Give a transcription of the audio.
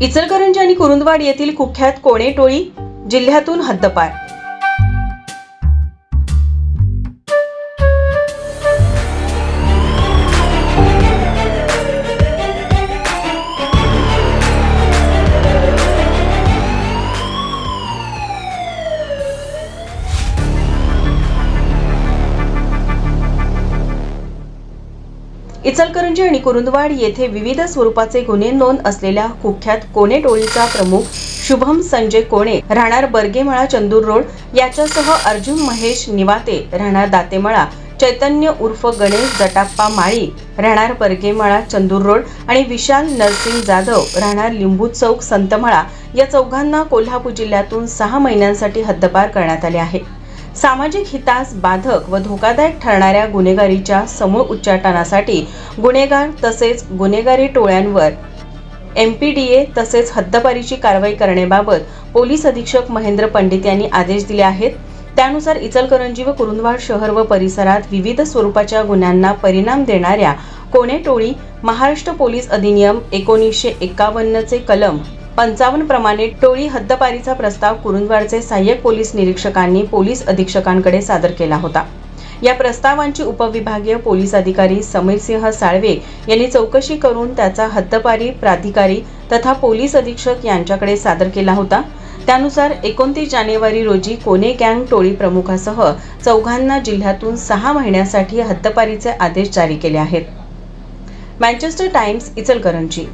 इचलकरंजी आणि कुरुंदवाड येथील कुख्यात कोणे टोळी जिल्ह्यातून हद्दपार. इचलकरंजी आणि कुरुंदवाड येथे विविध स्वरूपाचे गुन्हे नोंद असलेल्या कुख्यात कोणे टोळीचा प्रमुख शुभम संजय कोणे राहणार बर्गेमळा चंदूर रोड याच्यासह अर्जुन महेश निवाते राहणार दातेमळा चैतन्य उर्फ गणेश जटाप्पा माळी राहणार बर्गेमळा चंदूर रोड आणि विशाल नरसिंग जाधव राहणार लिंबू चौक संतमळा या चौघांना कोल्हापूर जिल्ह्यातून सहा महिन्यांसाठी हद्दपार करण्यात आले आहे. सामाजिक हितास बाधक व धोकादायक ठरणाऱ्या गुन्हेगारीच्या समूळ उच्चाटनासाठी गुन्हेगार तसेच गुन्हेगारी टोळ्यांवर एम पी डी ए तसेच हद्दपारीची कारवाई करण्याबाबत पोलीस अधीक्षक महेंद्र पंडित यांनी आदेश दिले आहेत. त्यानुसार इचलकरंजी व कुरुंदवाड शहर व परिसरात विविध स्वरूपाच्या गुन्ह्यांना परिणाम देणाऱ्या कोणे टोळी महाराष्ट्र पोलीस अधिनियम एकोणीसशे एकावन्नचे कलम पंचावन्न प्रमाणे टोळी हद्दपारीचा प्रस्ताव कुरुंदवाडचे सहाय्यक पोलीस निरीक्षकांनी पोलीस अधीक्षकांकडे सादर केला होता. या प्रस्तावांची उपविभागीय पोलीस अधिकारी समीरसिंह साळवे यांनी चौकशी करून त्याचा हद्दपारी प्राधिकारी तथा पोलीस अधीक्षक यांच्याकडे सादर केला होता. त्यानुसार एकोणतीस जानेवारी रोजी कोने गँग टोळी प्रमुखासह चौघांना जिल्ह्यातून सहा महिन्यासाठी हद्दपारीचे आदेश जारी केले आहेत. Manchester Times Ichalkaranji.